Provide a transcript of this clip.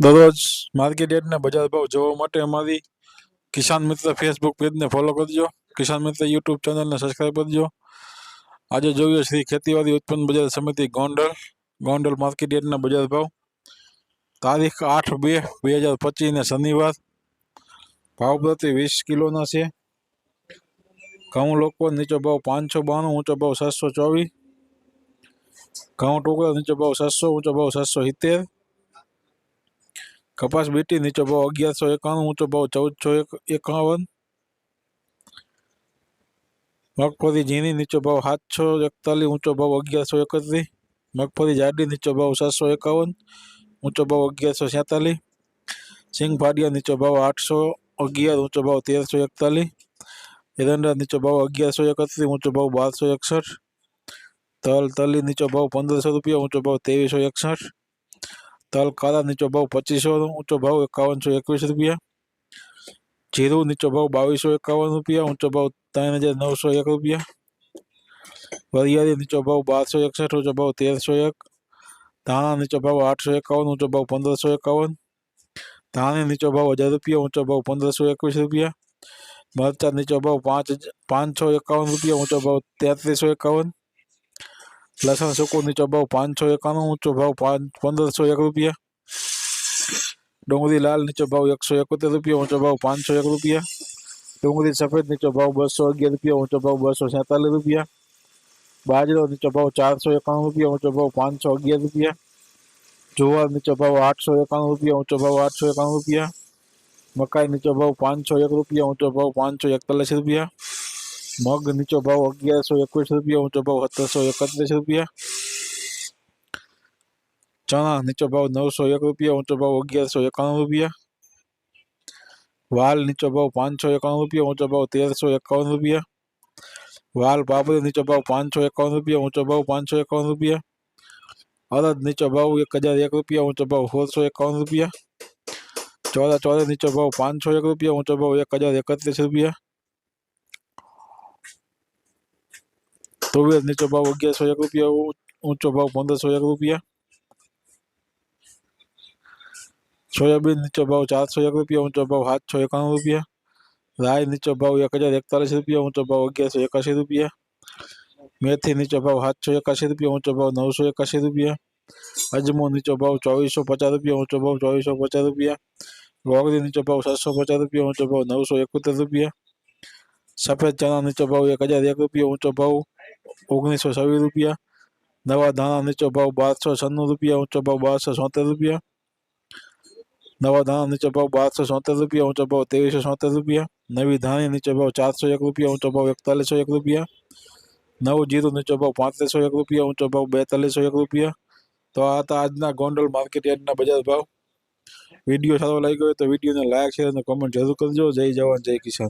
દરરોજ માર્કેટ યાર્ડના બજાર ભાવ જોવા માટે અમારી કિસાન મિત્ર ફેસબુક પેજને ફોલો કરજો. કિસાન મિત્ર યુટ્યુબ ચેનલને સબસ્ક્રાઈબ કરજો. આજે જોઈએ શ્રી ખેતીવાડી ઉત્પન્ન બજાર સમિતિ ગોંડલ. ગોંડલ માર્કેટ યાર્ડના બજાર ભાવ. તારીખ આઠ બે બે હજાર પચીસને શનિવાર. ભાવ પ્રતિ વીસ કિલોના છે. ઘઉં લોકો નીચો ભાવ પાંચસો બાણું, ઊંચો ભાવ સાતસો ચોવીસ. ઘઉં ટુકડા નીચો ભાવ સાતસો, ઊંચો ભાવ સાતસો સિત્તેર. કપાસ બીટી નીચો ભાવ અગિયારસો એકાણું ઊંચો ભાવ ચૌદસો એક એકાવન મગફળી ઝીણી નીચો ભાવ સાતસો એકતાલીસ ઊંચો ભાવ અગિયારસો એકત્રીસ મગફળી જાડી નીચો ભાવ સાતસો એકાવન ઊંચો ભાવ અગિયારસો છેતાલીસ સિંગ ફાડિયા નીચો ભાવ આઠસો અગિયાર ઊંચો ભાવ તેરસો એકતાલીસ એરંડા નીચો ભાવ અગિયારસો એકત્રીસ ઊંચો ભાવ બારસો એકસઠ તલ તલી નીચો ભાવ પંદરસો રૂપિયા ઊંચો ભાવ ત્રેવીસો એકસઠ તલ કાળા નીચો ભાવ પચીસો ઊંચો ભાવ એકાવનસો એકવીસ રૂપિયા. જીરું નીચો ભાવ બાવીસો એકાવન રૂપિયા, ઊંચો ભાવ ત્રણ હજાર નવસો એક રૂપિયા. વરિયાળી નીચો ભાવ બારસો એકસઠ, ઊંચો ભાવ તેરસો એક. ધાણા નીચો ભાવ આઠસો એકાવન, ઊંચો ભાવ પંદરસો એકાવન. ધાણી નીચો ભાવ હજાર રૂપિયા, ઊંચો ભાવ પંદરસો એકવીસ રૂપિયા. મરચા નીચો ભાવ પાંચ પાંચસો એકાવન રૂપિયા, ઊંચો ભાવ તેત્રીસો એકાવન. લસણ સૂકું નીચો ભાવ પાંચસો એકાણું ઊંચો ભાવ પાંચ પંદરસો એક રૂપિયા ડુંગળી લાલ નીચો ભાવ એકસો એકોતેર રૂપિયા ઊંચો ભાવ પાંચસો એક રૂપિયા ડુંગળી સફેદ નીચો ભાવ બસો અગિયાર રૂપિયા ઊંચો ભાવ બસો છેતાલીસ રૂપિયા બાજરો નીચો ભાવ ચારસો એકાણું રૂપિયા ઊંચો ભાવ પાંચસો અગિયાર રૂપિયા જુવાર નીચો ભાવ આઠસો એકાણું રૂપિયા ઊંચો ભાવ આઠસો એકાણું રૂપિયા મકાઈ નીચો ભાવ પાંચસો એક રૂપિયા ઊંચો ભાવ પાંચસો એકતાલીસ રૂપિયા મગ નીચો ભાવ અગિયારસો એકવીસ રૂપિયા ઊંચો ભાવ સત્તરસો એકત્રીસ રૂપિયા ચણા નીચો ભાવ નવસો એક રૂપિયા ઊંચો ભાવ અગિયારસો એકાણું રૂપિયા વાલ નીચો ભાવ પાંચસો એકાણું રૂપિયા ઊંચો ભાવ તેરસો એકાવન રૂપિયા વાલ પાપડી નીચો ભાવ પાંચસો એકાવન રૂપિયા ઊંચો ભાવ પાંચસો એકાવન રૂપિયા અડદ નીચો ભાવ એક હજાર એક રૂપિયા ઊંચો ભાવ સોળસો એકાવન રૂપિયા ચોરા ચોરા નીચો ભાવ પાંચસો એક રૂપિયા ઊંચો ભાવ એક હજાર એકત્રીસ રૂપિયા તુવેર નીચો ભાવ અગિયારસો એક રૂપિયા ઊ- ઊંચો ભાવ પંદરસો એક રૂપિયા સોયાબીન નીચો ભાવ ચારસો એક રૂપિયા ઊંચો ભાવ સાતસો એકાણું રૂપિયા રાય નીચો ભાવ એક હજાર એકતાલીસ રૂપિયા ઊંચો ભાવ અગિયારસો એકાશી રૂપિયા મેથી નીચો ભાવ સાતસો એકાશી રૂપિયા ઊંચો ભાવ નવસો એકાશી રૂપિયા અજમો નીચો ભાવ ચોવીસો પચાસ રૂપિયા ઊંચો ભાવ ચોવીસો પચાસ રૂપિયા ગોગરી નીચો ભાવ સાતસો પચાસ રૂપિયા ઊંચો ભાવ નવસો એકોતેર રૂપિયા સફેદ ચણા નીચો ભાવ એક હજાર એક રૂપિયા ઊંચો ભાવ ઓગણીસો છવ્વીસ રૂપિયા નવા ધાણા નીચો ભાવ બારસો છન્નું રૂપિયા ઊંચો ભાવ બારસો છોતેર રૂપિયા નવા ધાણા નીચો ભાવ બારસો છોતેર રૂપિયા ઊંચો ભાવ ત્રેવીસો છોતેર રૂપિયા નવી ધાણી નીચો ભાવ ચારસો એક રૂપિયા ઊંચો ભાવ એકતાલીસો એક રૂપિયા નવું જીરું નીચો ભાવ પાંત્રીસો એક રૂપિયા ઊંચો ભાવ બેતાલીસો એક રૂપિયા તો આ હતા આજના ગોંડલ માર્કેટ યાર્ડના બજાર ભાવ વિડીયો સારો લાગ્યો હોય તો વિડીયોને લાઈક શેર અને કોમેન્ટ જરૂર કરજો જય જવાન જય કિસાન